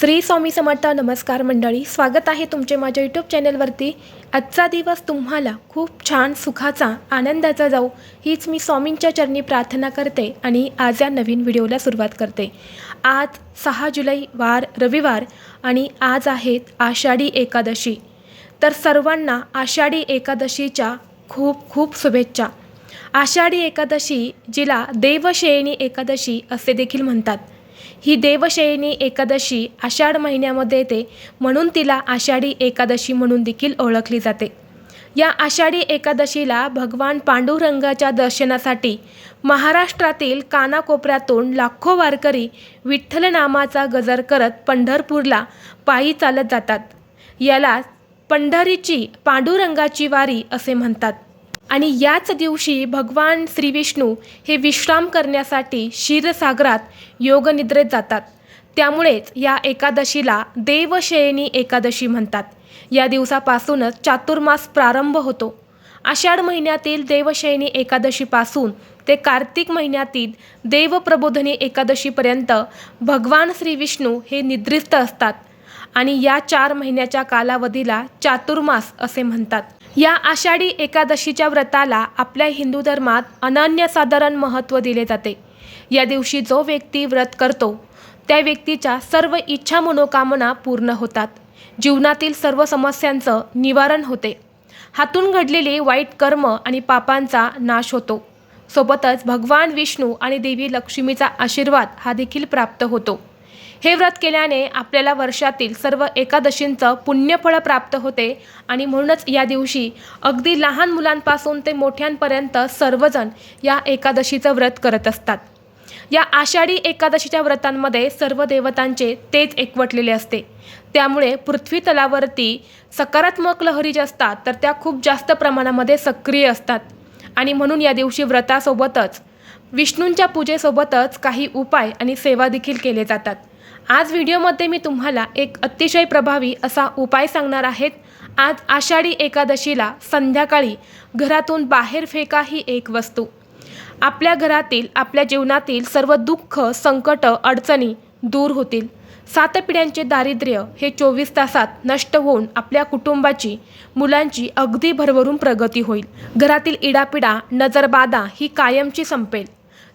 श्री स्वामी समर्थ नमस्कार मंडळी स्वागत आहे तुमचे माझ्या यूट्यूब चॅनलवरती. आजचा दिवस तुम्हाला खूप छान सुखाचा आनंदाचा जाऊ हीच मी स्वामींच्या चरणी प्रार्थना करते आणि आज या नवीन व्हिडिओला सुरुवात करते. आज सहा जुलै वार रविवार आणि आज आहेत आषाढी एकादशी. तर सर्वांना आषाढी एकादशीच्या खूप खूप शुभेच्छा. आषाढी एकादशी जिला देवशयनी एकादशी असे देखील म्हणतात. ही देवशयनी एकादशी आषाढ महिन्यामध्ये येते म्हणून तिला आषाढी एकादशी म्हणून देखील ओळखली जाते. या आषाढी एकादशीला भगवान पांडुरंगाच्या दर्शनासाठी महाराष्ट्रातील कानाकोपऱ्यातून लाखो वारकरी विठ्ठल नामाचा गजर करत पंढरपूरला पायी चालत जातात. याला पंढरीची पांडुरंगाची वारी असे म्हणतात. आणि याच दिवशी भगवान श्री विष्णू हे विश्राम करण्यासाठी क्षीरसागरात योगनिद्रेत जातात. त्यामुळेच या एकादशीला देवशयनी एकादशी म्हणतात. या दिवसापासूनच चातुर्मास प्रारंभ होतो. आषाढ महिन्यातील देवशयनी एकादशीपासून ते कार्तिक महिन्यातील देवप्रबोधनी एकादशीपर्यंत भगवान श्री विष्णू हे निद्रिस्त असतात आणि या चार महिन्याच्या कालावधीला चातुर्मास असे म्हणतात. या आषाढी एकादशीच्या व्रताला आपल्या हिंदू धर्मात अनन्यसाधारण महत्त्व दिले जाते. या दिवशी जो व्यक्ती व्रत करतो त्या व्यक्तीच्या सर्व इच्छा मनोकामना पूर्ण होतात. जीवनातील सर्व समस्यांचं निवारण होते. हातून घडलेले वाईट कर्म आणि पापांचा नाश होतो. सोबतच भगवान विष्णू आणि देवी लक्ष्मीचा आशीर्वाद हा देखील प्राप्त होतो. हे व्रत केल्याने आपल्याला वर्षातील सर्व एकादशींचं पुण्यफळ प्राप्त होते आणि म्हणूनच या दिवशी अगदी लहान मुलांपासून ते मोठ्यांपर्यंत सर्वजण या एकादशीचं व्रत करत असतात. या आषाढी एकादशीच्या व्रतांमध्ये सर्व देवतांचे तेज एकवटलेले असते. त्यामुळे पृथ्वी तलावरती सकारात्मक लहरी ज्या असतात तर त्या खूप जास्त प्रमाणामध्ये सक्रिय असतात. आणि म्हणून या दिवशी व्रतासोबतच विष्णूंच्या पूजेसोबतच काही उपाय आणि सेवा देखील केले जातात. आज व्हिडिओमध्ये मी तुम्हाला एक अतिशय प्रभावी असा उपाय सांगणार आहेत. आज आषाढी एकादशीला संध्याकाळी घरातून बाहेर फेका ही एक वस्तू. आपल्या घरातील आपल्या जीवनातील सर्व दुःख संकट अडचणी दूर होतील. सात पिढ्यांचे दारिद्र्य हे चोवीस तासात नष्ट होऊन आपल्या कुटुंबाची मुलांची अगदी भरभरून प्रगती होईल. घरातील इडापिडा नजरबाधा ही कायमची संपेल.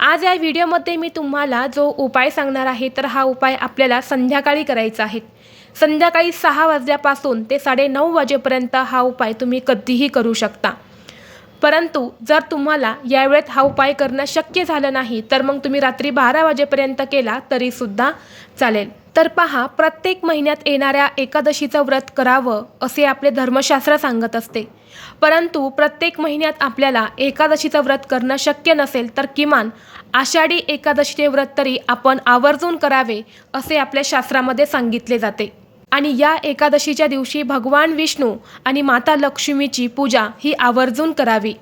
आज या व्हिडिओमध्ये मी तुम्हाला जो उपाय सांगणार आहे तर हा उपाय आपल्याला संध्याकाळी करायचा आहे. संध्याकाळी सहा वाजल्यापासून ते साडेनऊ वाजेपर्यंत हा उपाय तुम्ही कधीही करू शकता. परंतु जर तुम्हाला यावेळेत हा उपाय करणं शक्य झालं नाही तर मग तुम्ही रात्री बारा वाजेपर्यंत केला तरीसुद्धा चालेल. तर पहा प्रत्येक महिन्यात येणाऱ्या एकादशीचं व्रत करावं असे आपले धर्मशास्त्र सांगत असते. परंतु प्रत्येक महिन्यात आपल्याला एकादशीचं व्रत करणं शक्य नसेल तर किमान आषाढी एकादशीचे व्रत तरी आपण आवर्जून करावे असे आपल्या शास्त्रामध्ये सांगितले जाते. आणि या एकादशीच्या दिवशी भगवान विष्णू आणि माता लक्ष्मीची पूजा ही आवर्जून करावी.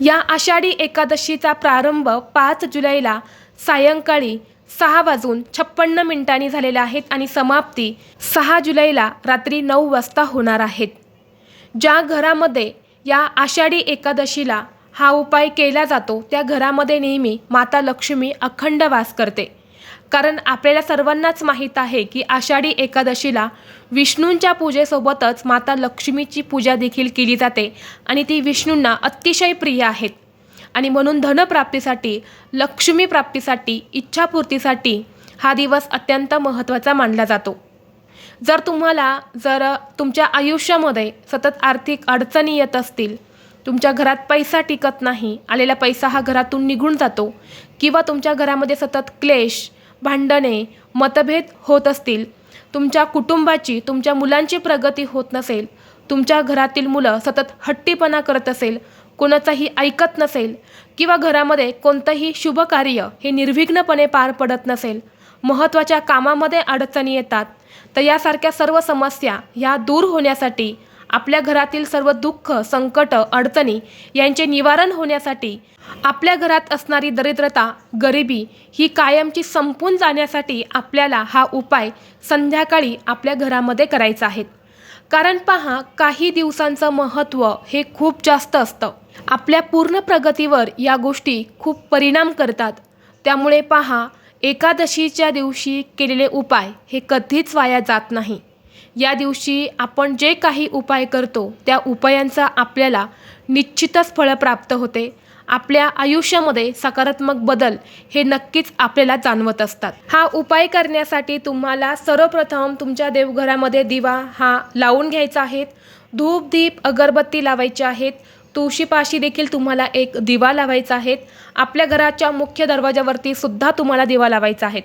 या आषाढी एकादशीचा प्रारंभ पाच जुलैला सायंकाळी सहा वाजून छप्पन्न मिनिटांनी झालेल्या आहेत आणि समाप्ती सहा जुलैला रात्री नऊ वाजता होणार आहेत. ज्या घरामध्ये या आषाढी एकादशीला हा उपाय केला जातो त्या घरामध्ये नेहमी माता लक्ष्मी अखंड वास करते. कारण आपल्याला सर्वांनाच माहीत आहे की आषाढी एकादशीला विष्णूंच्या पूजेसोबतच माता लक्ष्मीची पूजा देखील केली जाते आणि ती विष्णूंना अतिशय प्रिय आहेत. आणि म्हणून धनप्राप्तीसाठी लक्ष्मी प्राप्तीसाठी इच्छापूर्तीसाठी हा दिवस अत्यंत महत्त्वाचा मानला जातो. जर तुम्हाला जर तुमच्या आयुष्यामध्ये सतत आर्थिक अडचणी येत असतील तुमच्या घरात पैसा टिकत नाही आलेला पैसा हा घरातून निघून जातो किंवा तुमच्या घरामध्ये सतत क्लेश भांडणे मतभेद होत असतील तुमच्या कुटुंबाची तुमच्या मुलांची प्रगती होत नसेल तुमच्या घरातील मुलं सतत हट्टीपणा करत असेल कोणाचाही ऐकत नसेल किंवा घरामध्ये कोणतंही शुभ कार्य हे निर्विघ्नपणे पार पडत नसेल महत्त्वाच्या कामामध्ये अडचणी येतात तर यासारख्या सर्व समस्या ह्या दूर होण्यासाठी आपल्या घरातील सर्व दुःख संकट अडचणी यांचे निवारण होण्यासाठी आपल्या घरात असणारी दरिद्रता गरिबी ही कायमची संपून जाण्यासाठी आपल्याला हा उपाय संध्याकाळी आपल्या घरामध्ये करायचा आहे. कारण पहा काही दिवसांचं महत्त्व हे खूप जास्त असतं. आपल्या पूर्ण प्रगतीवर या गोष्टी खूप परिणाम करतात. त्यामुळे पहा एकादशीच्या दिवशी केलेले उपाय हे कधीच वाया जात नाही. या दिवशी आपण जे काही उपाय करतो त्या उपायांचा आपल्याला निश्चितच फळं प्राप्त होते. आपल्या आयुष्यामध्ये सकारात्मक बदल हे नक्कीच आपल्याला जाणवत असतात. हा उपाय करण्यासाठी तुम्हाला सर्वप्रथम तुमच्या देवघरामध्ये दिवा हा लावून घ्यायचा आहे धूप दीप अगरबत्ती लावायची आहेत. तुळशीपाशी देखील तुम्हाला एक दिवा लावायचा आहे आपल्या घराच्या मुख्य दरवाजावरती सुद्धा तुम्हाला दिवा लावायचा आहे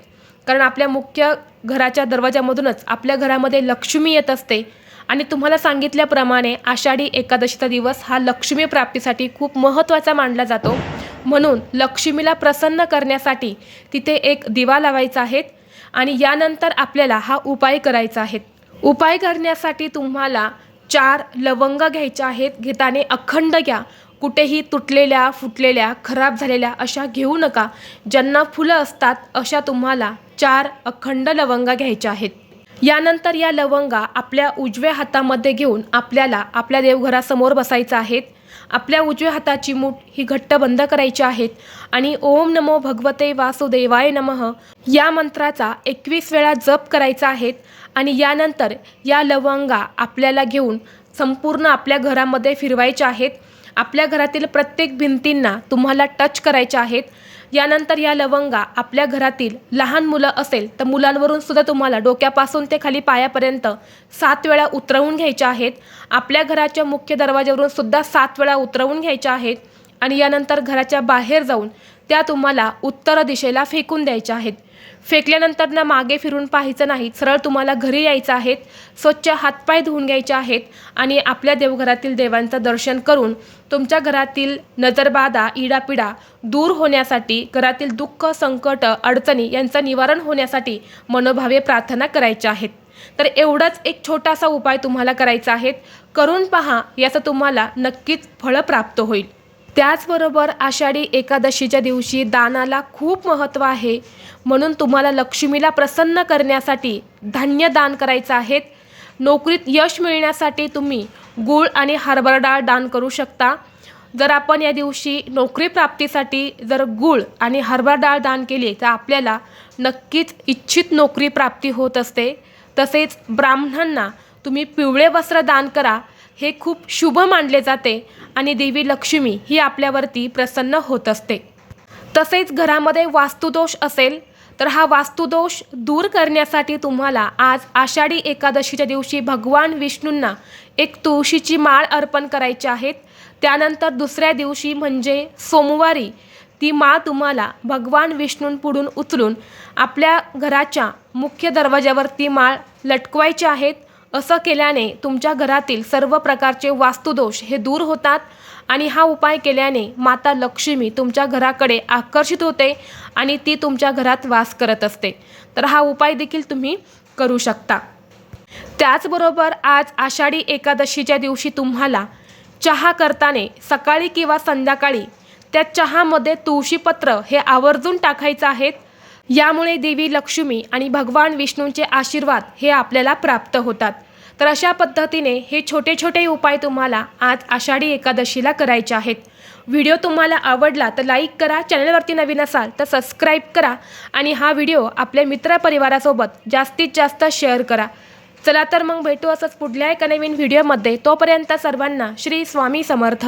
कारण आपल्या मुख्य घराच्या दरवाजामधूनच आपल्या घरामध्ये लक्ष्मी येत असते. आणि तुम्हाला सांगितल्याप्रमाणे आषाढी एकादशीचा दिवस हा लक्ष्मी प्राप्तीसाठी खूप महत्त्वाचा मानला जातो. म्हणून लक्ष्मीला प्रसन्न करण्यासाठी तिथे एक दिवा लावायचा आहे आणि यानंतर आपल्याला हा उपाय करायचा आहे. उपाय करण्यासाठी तुम्हाला चार लवंग घ्यायच्या आहेत. घेताने अखंड घ्या. कुठेही तुटलेल्या फुटलेल्या खराब झालेल्या अशा घेऊ नका. ज्यांना फुलं असतात अशा तुम्हाला चार अखंड लवंगा घ्यायच्या आहेत. यानंतर या लवंगा आपल्या उजव्या हातामध्ये घेऊन आपल्याला आपल्या देवघरासमोर बसायचं आहेत. आपल्या उजव्या हाताची मूठ ही घट्ट बंद करायची आहेत आणि ओम नमो भगवते वासुदेवाय नमः या मंत्राचा एकवीस वेळा जप करायचा आहेत आणि यानंतर या लवंगा आपल्याला घेऊन संपूर्ण आपल्या घरामध्ये फिरवायच्या आहेत. आपल्या घरातील प्रत्येक भिंतींना तुम्हाला टच करायच्या आहेत. यानंतर या लवंगा आपल्या घरातील लहान मुलं असेल तर मुलांवरून सुद्धा तुम्हाला डोक्यापासून ते खाली पायापर्यंत सात वेळा उतरवून घ्यायच्या आहेत. आपल्या घराच्या मुख्य दरवाज्यावरून सुद्धा सात वेळा उतरवून घ्यायच्या आहेत. आणि यानंतर घराच्या बाहेर जाऊन त्या तुम्हाला उत्तर दिशेला फेकून द्यायच्या आहेत. फेकल्यानंतर ना मागे फिरून पाहायचं नाही. सरळ तुम्हाला घरी यायचं आहेत स्वच्छ हातपाय धुवून घ्यायचे आहेत आणि आपल्या देवघरातील देवांचं दर्शन करून तुमच्या घरातील नजरबाधा इडापिडा दूर होण्यासाठी घरातील दुःख संकट अडचणी यांचं निवारण होण्यासाठी मनोभावे प्रार्थना करायच्या आहेत. तर एवढाच एक छोटासा उपाय तुम्हाला करायचा आहे. करून पहा याचं तुम्हाला नक्कीच फळं प्राप्त होईल. त्याचबरोबर आषाढी एकादशीच्या दिवशी दानाला खूप महत्त्व आहे. म्हणून तुम्हाला लक्ष्मीला प्रसन्न करण्यासाठी धान्य दान करायचं आहेत नोकरीत यश मिळण्यासाठी तुम्ही गूळ आणि हरभरा डाळ दान करू शकता. जर आपण या दिवशी नोकरी प्राप्तीसाठी जर गूळ आणि हरभरा डाळ दान केली तर आपल्याला नक्कीच इच्छित नोकरी प्राप्ती होत असते. तसेच ब्राह्मणांना तुम्ही पिवळे वस्त्र दान करा. हे खूप शुभ मानले जाते आणि देवी लक्ष्मी ही आपल्यावरती प्रसन्न होत असते. तसेच घरामध्ये वास्तुदोष असेल तर हा वास्तुदोष दूर करण्यासाठी तुम्हाला आज आषाढी एकादशीच्या दिवशी भगवान विष्णूंना एक तुळशीची माळ अर्पण करायची आहेत त्यानंतर दुसऱ्या दिवशी म्हणजे सोमवारी ती माळ तुम्हाला भगवान विष्णूंपुढून उचलून आपल्या घराच्या मुख्य दरवाज्यावर ती माळ लटकवायची आहेत असं केल्याने तुमच्या घरातील सर्व प्रकारचे वास्तुदोष हे दूर होतात आणि हा उपाय केल्याने माता लक्ष्मी तुमच्या घराकडे आकर्षित होते आणि ती तुमच्या घरात वास करत असते. तर हा उपाय देखील तुम्ही करू शकता. त्याचबरोबर आज आषाढी एकादशीच्या दिवशी तुम्हाला चहा करताने सकाळी किंवा संध्याकाळी त्या चहामध्ये तुळशीपत्र हे आवर्जून टाकायचं आहेत. यामुळे देवी लक्ष्मी आणि भगवान विष्णूंचे आशीर्वाद हे आपल्याला प्राप्त होतात. तर अशा पद्धतीने हे छोटे छोटे उपाय तुम्हाला आज आषाढी एकादशीला करायचे आहेत. व्हिडिओ तुम्हाला आवडला तर लाईक करा चॅनलवरती नवीन असाल तर सबस्क्राईब करा आणि हा व्हिडिओ आपल्या मित्रपरिवारासोबत जास्तीत जास्त शेअर करा. चला तर मग भेटू असंच पुढल्या एका नवीन व्हिडिओमध्ये. तोपर्यंत सर्वांना श्री स्वामी समर्थ.